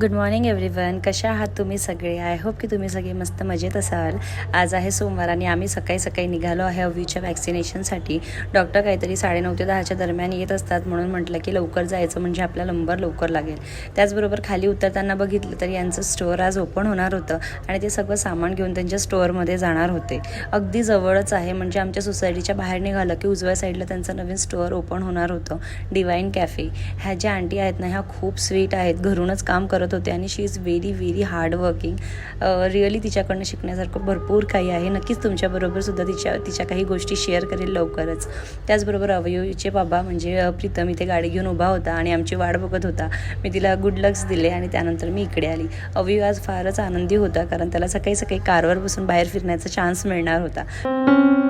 Good morning everyone कशा आहात तुम्ही सगळे? आय होप की तुम्ही सगळे मस्त मजेत असाल. आज आहे सोमवार आणि आम्ही सकाळी सकाळी निघालो आहे अवीच्या वॅक्सिनेशनसाठी डॉक्टर काहीतरी साडेनऊ ते दहाच्या दरम्यान येत असतात म्हणून म्हटलं की लवकर जायचं म्हणजे आपला नंबर लवकर लागेल. त्याचबरोबर खाली उतरताना बघितलं तर यांचं स्टोअर आज ओपन होणार होतं आणि ते सगळं सामान घेऊन त्यांच्या स्टोअरमध्ये जाणार होते. अगदी जवळच आहे म्हणजे आमच्या सोसायटीच्या बाहेर निघालं की उजव्या साईडला त्यांचं नवीन स्टोअर ओपन होणार होतं. डिवाईन कॅफे ह्या ज्या आंटी आहेत ना ह्या खूप स्वीट आहेत. घरूनच काम करत होते आणि she is very very hardworking really तिच्याकडनं शिकण्यासारखं भरपूर काही आहे. नक्कीच तुमच्याबरोबर सुद्धा तिच्या तिच्या काही गोष्टी शेअर करेल लवकरच. त्याचबरोबर अवयवीचे बाबा म्हणजे प्रीतम इथे गाडी घेऊन उभा होता आणि आमची वाट बघत होता. मी तिला गुड लक्स दिले आणि त्यानंतर मी इकडे आली. अवयव आज फारच आनंदी होता कारण त्याला सकाळी सकाळी कारवर बसून बाहेर फिरण्याचा चान्स मिळणार होता.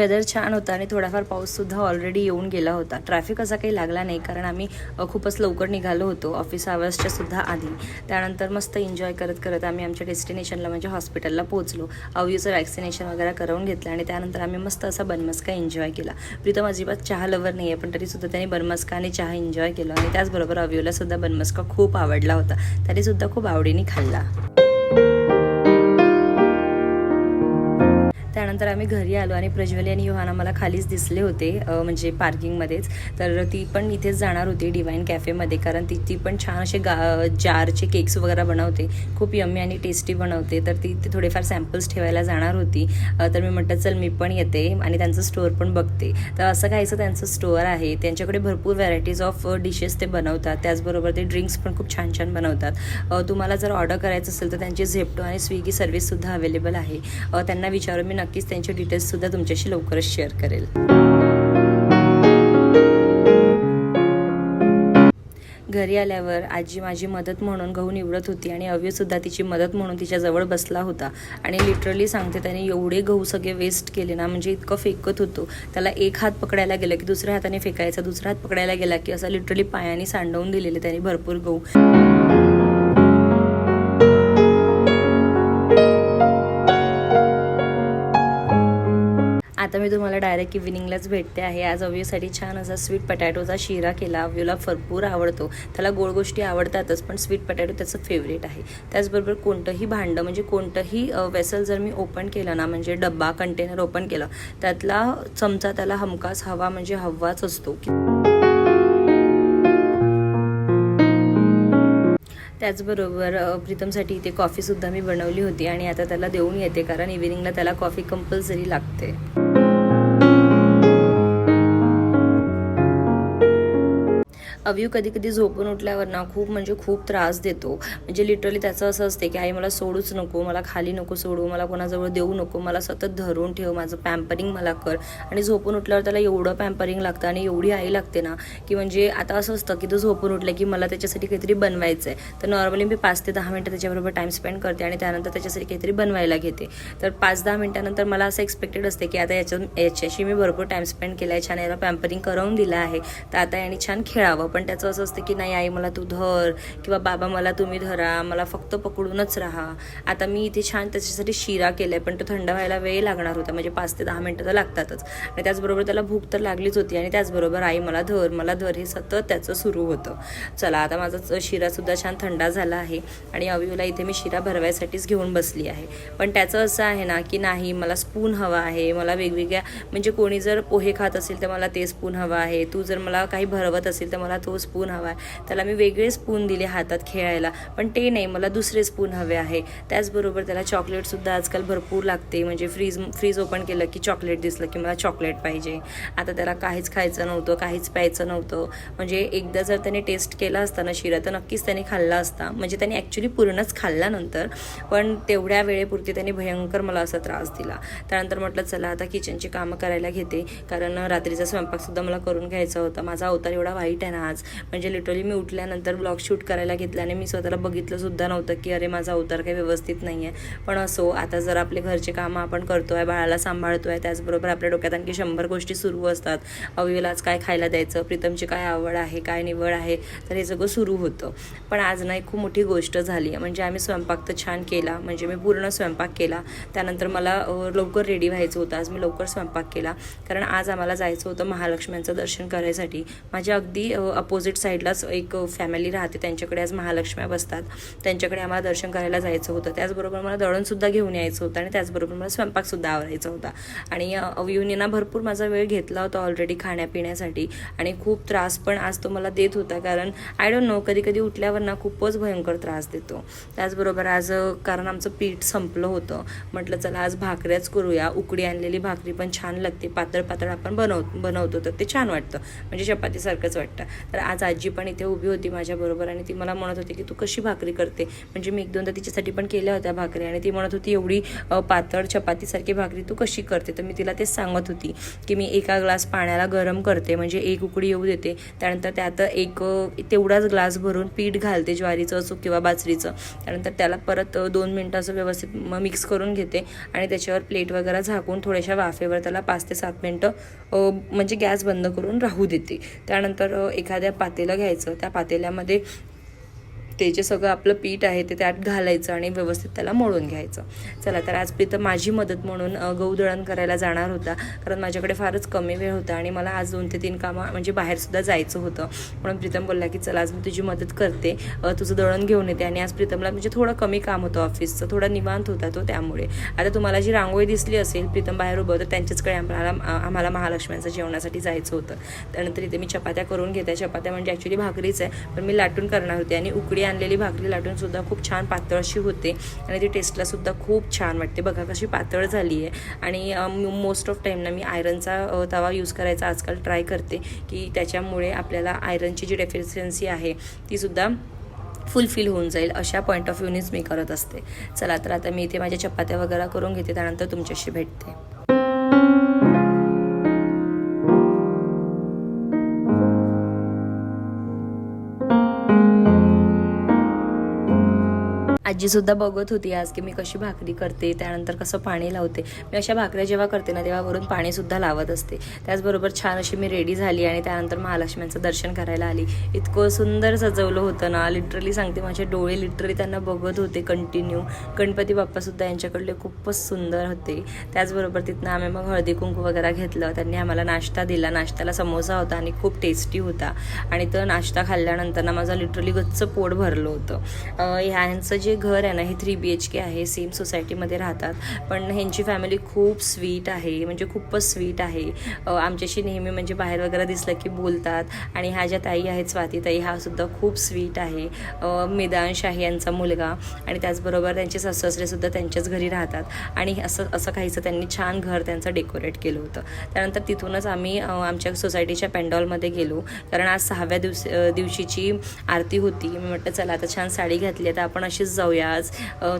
वेदर छान होता आणि थोडाफार पाऊससुद्धा ऑलरेडी येऊन गेला होता. ट्रॅफिक असा काही लागला नाही कारण आम्ही खूपच लवकर निघालो होतो ऑफिस आवर्सच्या सुद्धा आधी. त्यानंतर मस्त एन्जॉय करत करत आम्ही आमच्या डेस्टिनेशनला म्हणजे हॉस्पिटलला पोहोचलो. अवयूचं वॅक्सिनेशन वगैरे करून घेतलं आणि त्यानंतर आम्ही मस्त असा बनमस्का एन्जॉय केला. प्रीतम अजिबात चहा लवर नाही आहे पण तरीसुद्धा त्याने बनमस्का आणि चहा एन्जॉय केला आणि त्याचबरोबर अवयूला सुद्धा बनमस्का खूप आवडला होता. तरीसुद्धा सुद्धा खूप आवडीने खाल्ला. त्यानंतर आम्ही घरी आलो आणि प्रज्वली आणि योहाना मला खालीच दिसले होते म्हणजे पार्किंगमध्येच तर ती पण इथेच जाणार होती डिवाईन कॅफेमध्ये कारण ती ती पण छान असे गा जारचे केक्स वगैरे बनवते. खूप यम्मी आणि टेस्टी बनवते. तर ती ते थोडेफार सॅम्पल्स ठेवायला जाणार होती. तर मी म्हटलं चल मी पण येते आणि त्यांचं स्टोअर पण बघते. तर असं काहीचं त्यांचं स्टोअर आहे. त्यांच्याकडे भरपूर व्हरायटीज ऑफ डिशेस ते बनवतात. त्याचबरोबर ते ड्रिंक्स पण खूप छान छान बनवतात. तुम्हाला जर ऑर्डर करायचं असेल तर त्यांची झेप्टो आणि स्विगी सर्व्हिससुद्धा अवेलेबल आहे. त्यांना विचारून मी नक्की नक्कीच त्यांचे डिटेल्ससुद्धा तुमच्याशी लवकरच शेअर करेल. घरी आल्यावर आजी माझी मदत म्हणून गहू निवडत होती आणि अव्यसुद्धा तिची मदत म्हणून तिच्याजवळ बसला होता. आणि लिटरली सांगते त्याने एवढे गहू सगळे वेस्ट केले ना म्हणजे इतकं फेकत होतो. त्याला एक हात पकडायला गेला की दुसऱ्या हाताने फेकायचा दुसरा हात पकडायला गेला की असा लिटरली पायाने सांडवून दिलेले त्याने भरपूर गहू. आता मी तुम्हाला डायरेक्ट इव्हिनिंगलाच भेटते आहे. आज अव्यूसाठी छान असा स्वीट पटॅटोचा शिरा केला. अव्यूला भरपूर आवडतो. त्याला गोड गोष्टी आवडतातच पण स्वीट पटॅटो त्याचं फेवरेट आहे. त्याचबरोबर कोणतंही भांडं म्हणजे कोणतंही वेसल जर मी ओपन केलं ना म्हणजे डब्बा कंटेनर ओपन केलं त्यातला चमचा त्याला हमखास हवा म्हणजे हवाच असतो. त्याचबरोबर प्रीतमसाठी इथे कॉफीसुद्धा मी बनवली होती आणि आता त्याला देऊन येते कारण इव्हिनिंगला त्याला कॉफी कंपल्सरी लागते. अव्यू कधी कधी झोपून उठल्यावर ना खूप म्हणजे खूप त्रास देतो. म्हणजे लिटरली त्याचं असं असते की आई मला सोडूच नको मला खाली नको सोडू मला कोणाजवळ देऊ नको मला सतत धरून ठेव माझं पॅम्परिंग मला कर. आणि झोपून उठल्यावर त्याला एवढं पॅम्परिंग लागतं आणि एवढी आई लागते ना की म्हणजे आता असं असतं की तो झोपून उठलं की मला त्याच्यासाठी काहीतरी बनवायचं आहे तर नॉर्मली मी पाच ते दहा मिनटं त्याच्याबरोबर टाईम स्पेंड करते आणि त्यानंतर त्याच्यासाठी काहीतरी बनवायला घेते. तर पाच दहा मिनटानंतर मला असं एक्सपेक्टेड असते की आता याच्या याच्याशी मी भरपूर टाईम स्पेंड केला आहे छान याला पॅम्परिंग करून दिलं आहे. तर आता याने छान खेळावं. पण पण त्याचं असं असतं की नाही आई मला तू धर किंवा बाबा मला तुम्ही धरा मला फक्त पकडूनच राहा. आता मी इथे छान त्याच्यासाठी शिरा केला आहे पण तो थंड व्हायला वेळ लागणार होता. म्हणजे पाच ते दहा मिनटं तर लागतातच. आणि त्याचबरोबर त्याला भूक तर लागलीच होती आणि त्याचबरोबर आई मला धर मला धर हे सतत त्याचं सुरू होतं. चला आता माझा शिरासुद्धा छान थंडा झाला आहे आणि अवियूला इथे मी शिरा भरवायसाठीच घेऊन बसली आहे. पण त्याचं असं आहे ना की नाही मला स्पून हवा आहे मला वेगवेगळ्या म्हणजे कोणी जर पोहे खात असेल तर मला ते स्पून हवा आहे तू जर मला काही भरवत असेल तर मला तो स्पून हवा आहे. त्याला मी वेगळे स्पून दिले हातात खेळायला पण ते नाही मला दुसरे स्पून हवे आहे. त्याचबरोबर त्याला चॉकलेटसुद्धा आजकाल भरपूर लागते. म्हणजे फ्रीज फ्रीज ओपन केलं की चॉकलेट दिसलं की मला चॉकलेट पाहिजे. आता त्याला काहीच खायचं नव्हतं काहीच प्यायचं नव्हतं. म्हणजे एकदा जर त्याने टेस्ट केला असता ना शिरा तर नक्कीच त्याने खाल्ला असता. म्हणजे त्याने ॲक्च्युली पूर्णच खाल्ला नंतर. पण तेवढ्या वेळेपुरती त्याने भयंकर मला असा त्रास दिला. त्यानंतर म्हटलं चला आता किचनची कामं करायला घेते. कारण रात्रीचा स्वयंपाकसुद्धा मला करून घ्यायचा होता. माझा अवतार एवढा वाईट आहे ना आज. म्हणजे लिटरली मी उठल्यानंतर ब्लॉग शूट करायला घेतल्याने मी स्वतःला बघितलंसुद्धा नव्हतं की अरे माझा अवतार काही व्यवस्थित नाही आहे पण असो आता जर आपले घरचे कामं आपण करतो आहे बाळाला सांभाळतो आहे त्याचबरोबर आपल्या डोक्यात आणखी शंभर गोष्टी सुरू असतात. अवीला आज काय खायला द्यायचं? प्रीतमची काय आवड आहे? काय निवड आहे? तर हे सगळं सुरू होतं. पण आज ना एक खूप मोठी गोष्ट झाली. म्हणजे आम्ही स्वयंपाक तर छान केला. म्हणजे मी पूर्ण स्वयंपाक केला. त्यानंतर मला लवकर रेडी व्हायचं होतं. आज मी लवकर स्वयंपाक केला. कारण आज आम्हाला जायचं होतं महालक्ष्म्यांचं दर्शन करायसाठी. माझ्या अगदी अपोजिट साईडलाच एक फॅमिली राहते. त्यांच्याकडे आज महालक्ष्म्या बसतात. त्यांच्याकडे आम्हाला दर्शन करायला जायचं होतं. त्याचबरोबर मला दळणसुद्धा घेऊन यायचं होतं आणि त्याचबरोबर मला स्वयंपाकसुद्धा आवरायचा होता. आणि अवयुनीना भरपूर माझा वेळ घेतला होता ऑलरेडी खाण्यापिण्यासाठी. आणि खूप त्रास पण आज तो मला देत होता. कारण आय डोंट नो कधी कधी उठल्यावर ना खूपच भयंकर त्रास देतो. त्याचबरोबर आज कारण आमचं पीठ संपलं होतं. म्हटलं चला आज भाकऱ्याच करूया. उकडी आणलेली भाकरी पण छान लागते. पातळ पातळ आपण बनव बनवतो. तर ते छान वाटतं. म्हणजे चपातीसारखंच वाटतं. तर आज आजी पण इथे उभी होती माझ्याबरोबर आणि ती मला म्हणत होती की तू कशी भाकरी करते? म्हणजे मी एक दोनदा तिच्यासाठी पण केल्या होत्या भाकरी आणि ती म्हणत होती एवढी पातळ चपातीसारखी भाकरी तू कशी करते? तर मी तिला तेच सांगत होती की मी एका ग्लास पाण्याला गरम करते म्हणजे एक उकडी येऊ देते. त्यानंतर त्यात एक तेवढाच ग्लास भरून पीठ घालते ज्वारीचं असो किंवा बाजरीचं. त्यानंतर त्याला परत दोन मिनटं असं व्यवस्थित मिक्स करून घेते आणि त्याच्यावर प्लेट वगैरे झाकून थोड्याशा वाफेवर त्याला पाच ते सात मिनटं म्हणजे गॅस बंद करून राहू देते. त्यानंतर एखाद एखाद्या पातेलं घ्यायचं त्या पातेल्यामध्ये ते जे सगळं आपलं पीठ आहे ते त्यात घालायचं आणि व्यवस्थित त्याला मळून घ्यायचं. चला तर आज प्रीतम माझी मदत म्हणून गहू दळण करायला जाणार होता. कारण माझ्याकडे फारच कमी वेळ होता आणि मला आज दोन ते तीन कामं म्हणजे बाहेरसुद्धा जायचं होतं. म्हणून प्रीतम बोलला की चला आज मी तुझी मदत करते. तुझं दळण घेऊन येते. आणि आज प्रीतमला म्हणजे थोडं कमी काम होतं ऑफिसचं. थोडा निवांत होता तो त्यामुळे. आता तुम्हाला जी रांगोळी दिसली असेल प्रीतम बाहेर उभं होतं त्यांच्याचकडे आम्हाला आम्हाला महालक्ष्म्यांचं जेवणासाठी जायचं होतं. त्यानंतर इथे मी चपात्या करून घेते. चपात्या म्हणजे ॲक्च्युली भाकरीच आहे पण मी लाटून करणार होते आणि उकडी आणलेली भाकरी लाटूनसुद्धा खूप छान पातळ अशी होते. आणि ती टेस्टलासुद्धा खूप छान वाटते. बघा कशी पातळ झाली आहे आणि मोस्ट ऑफ टाईम ना मी आयरनचा तवा यूज करायचा आजकाल ट्राय करते की त्याच्यामुळे आपल्याला आयरनची जी डेफिशियन्सी आहे तीसुद्धा फुलफिल होऊन जाईल. अशा पॉईंट ऑफ व्ह्यूनेच मी करत असते. चला तर आता मी इथे माझ्या चपात्या वगैरे करून घेते. त्यानंतर तुमच्याशी भेटते. आजीसुद्धा बघत होती आज की मी कशी भाकरी करते त्यानंतर कसं पाणी लावते. मी अशा भाकऱ्या जेव्हा करते ना तेव्हा वरून पाणीसुद्धा लावत असते. त्याचबरोबर छान अशी मी रेडी झाली आणि त्यानंतर महालक्ष्म्यांचं दर्शन करायला आली. इतकं सुंदर सजवलं होतं ना लिटरली सांगते माझे डोळे लिटरली त्यांना बघत होते कंटिन्यू गणपती बाप्पासुद्धा यांच्याकडले खूपच सुंदर होते. त्याचबरोबर तिथनं आम्ही मग हळदी कुंकू वगैरे घेतलं. त्यांनी आम्हाला नाश्ता दिला. नाश्त्याला समोसा होता आणि खूप टेस्टी होता. आणि तो नाश्ता खाल्ल्यानंतर ना माझं लिटरली गच्च पोट भरलं होतं. ह्यांचं जे घर घर आहे ना हे थ्री बी एच के आहे सेम सोसायटीमध्ये राहतात. पण ह्यांची फॅमिली खूप स्वीट आहे म्हणजे खूपच स्वीट आहे. आमच्याशी नेहमी म्हणजे बाहेर वगैरे दिसलं की बोलतात. आणि ह्या ज्या ताई आहेत स्वातीताई हा सुद्धा खूप स्वीट आहे. मेदांश आहे यांचा मुलगा. आणि त्याचबरोबर त्यांचे सासरेसुद्धा त्यांच्याच घरी राहतात. आणि असं असं काहीचं त्यांनी छान घर त्यांचं डेकोरेट केलं होतं. त्यानंतर तिथूनच आम्ही आमच्या सोसायटीच्या पेंडॉलमध्ये गेलो. कारण आज सहाव्या दिवस दिवशीची आरती होती. मी म्हटलं चला आता छान साडी घातली आहे तर आपण अशीच जाऊया. आज.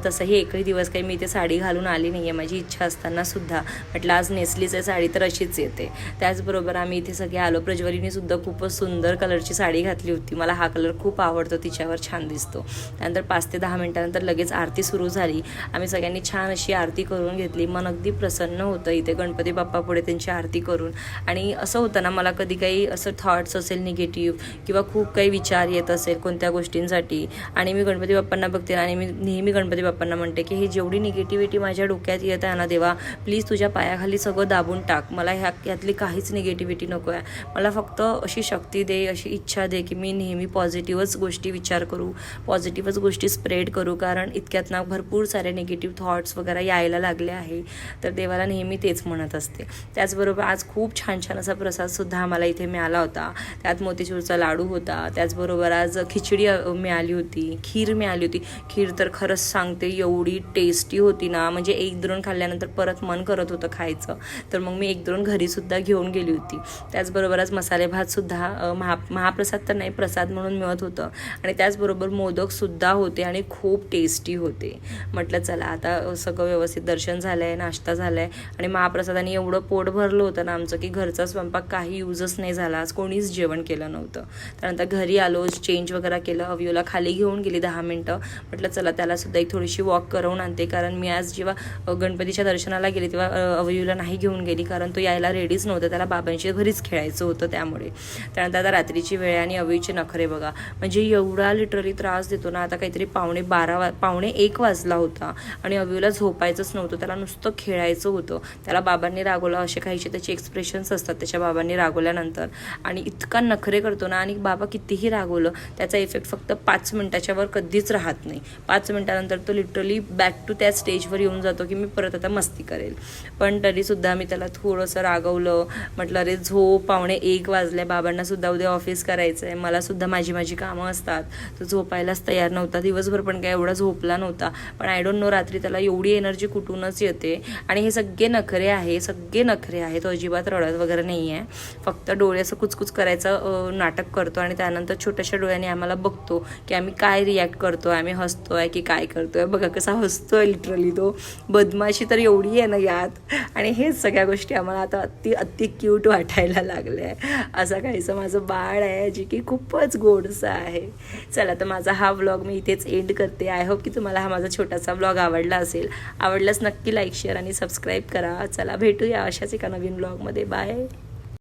तसंही एकही दिवस काही मी इथे साडी घालून आली नाही आहे माझी इच्छा असताना सुद्धा. म्हटलं आज नेसलीच आहे साडी तर अशीच येते. त्याचबरोबर आम्ही इथे सगळे आलो. प्रज्वलीने सुद्धा खूपच सुंदर कलरची साडी घातली होती. मला हा कलर खूप आवडतो. तिच्यावर छान दिसतो. त्यानंतर पाच ते दहा मिनिटानंतर लगेच आरती सुरू झाली. आम्ही सगळ्यांनी छान अशी आरती करून घेतली. मन अगदी प्रसन्न होतं. इथे गणपती बाप्पा पुढे त्यांची आरती करून. आणि असं होतं ना मला कधी काही असं थॉट्स असेल निगेटिव्ह किंवा खूप काही विचार येत असेल कोणत्या गोष्टींसाठी. आणि मी गणपती बाप्पांना बघते आणि मी नेहमी गणपती बाप्पांना म्हणते की ही जेवढी निगेटिव्हिटी माझ्या डोक्यात येत आहे ना देवा प्लीज तुझ्या पायाखाली सगळं दाबून टाक. मला ह्या यातली काहीच निगेटिव्हिटी नको आहे. मला फक्त अशी शक्ती दे अशी इच्छा दे की मी नेहमी पॉझिटिव्हच गोष्टी विचार करू पॉझिटिव्हच गोष्टी स्प्रेड करू कारण इतक्यात ना भरपूर सारे निगेटिव्ह थॉट्स वगैरे यायला लागले आहे. तर देवाला नेहमी तेच म्हणत असते. त्याचबरोबर आज खूप छान छान असा प्रसादसुद्धा आम्हाला इथे मिळाला होता. त्यात मोतीचूरचा लाडू होता. त्याचबरोबर आज खिचडी मिळाली होती. खीर मिळाली होती. खीर खीर तर खरंच सांगते एवढी टेस्टी होती ना. म्हणजे एक दोन खाल्ल्यानंतर परत मन करत होतं खायचं. तर मग मी एक दोन घरीसुद्धा घेऊन गेली होती. त्याचबरोबरच मसाले भातसुद्धा महा महाप्रसाद तर नाही प्रसाद म्हणून मिळत होतं. आणि त्याचबरोबर मोदकसुद्धा होते आणि खूप टेस्टी होते. म्हटलं चला आता सगळं व्यवस्थित दर्शन झालं आहे नाश्ता झाला आहे आणि महाप्रसादाने एवढं पोट भरलं होतं ना आमचं की घरचा स्वयंपाक काही यूजच नाही झाला. आज कोणीच जेवण केलं नव्हतं. त्यानंतर घरी आलो चेंज वगैरे केलं अविओला खाली घेऊन गेली दहा मिनटं. म्हटलं चला त्यालासुद्धा एक थोडीशी वॉक करवून आणते. कारण मी आज जेव्हा गणपतीच्या दर्शनाला गेले तेव्हा अवयूला नाही घेऊन गेली. कारण तो यायला रेडीच नव्हता. त्याला बाबांशी घरीच खेळायचं होतं त्यामुळे. त्यानंतर आता रात्रीची वेळ आणि अवयूचे नखरे बघा. म्हणजे एवढा लिटरली त्रास देतो ना. आता काहीतरी पावणे बारा वा पावणे एक वाजला होता. आणि अवयूला झोपायचंच नव्हतं. त्याला नुसतं खेळायचं होतं. त्याला बाबांनी रागवलं. असे काहीचे त्याचे एक्सप्रेशन्स असतात त्याच्या बाबांनी रागवल्यानंतर. आणि इतका नखरे करतो ना. आणि बाबा कितीही रागवलं त्याचा इफेक्ट फक्त पाच मिनटाच्या वर कधीच राहत नाही. पाच मिनटानंतर तो लिटरली बॅक टू त्या स्टेजवर येऊन जातो की मी परत आता मस्ती करेल. पण तरीसुद्धा मी त्याला थोडंसं रागवलं. म्हटलं अरे झोप पावणे एक वाजले. बाबांनासुद्धा उद्या ऑफिस करायचं आहे मलासुद्धा माझी माझी कामं असतात. तो झोपायलाच तयार नव्हता. दिवसभर पण काय एवढा झोपला नव्हता. पण आय डोंट नो रात्री त्याला एवढी एनर्जी कुठूनच येते. आणि हे सगळे नखरे आहे सगळे नखरे आहे तो अजिबात रडत वगैरे नाही आहे फक्त डोळे असं कुचकुच करायचं नाटक करतो आणि त्यानंतर छोट्याशा डोळ्याने आम्हाला बघतो की आम्ही काय रिॲक्ट करतो आम्ही हसतो हसतोय की काय करतोय. बघा कसा हसतोय लिटरली तो. बदमाशी तर एवढी आहे ना यात. आणि हेच सगळ्या गोष्टी आम्हाला आता अति अति क्यूट वाटायला लागल्या. आहे असं काहीसं माझं बाळ आहे जी की खूपच गोडसं आहे. चला तर माझा हा व्लॉग मी इथेच एंड करते. आय होप की तुम्हाला हा माझा छोटासा व्लॉग आवडला असेल. आवडल्यास नक्की लाईक शेअर आणि सबस्क्राईब करा. चला भेटूया अशाच एका नवीन व्लॉगमध्ये बाय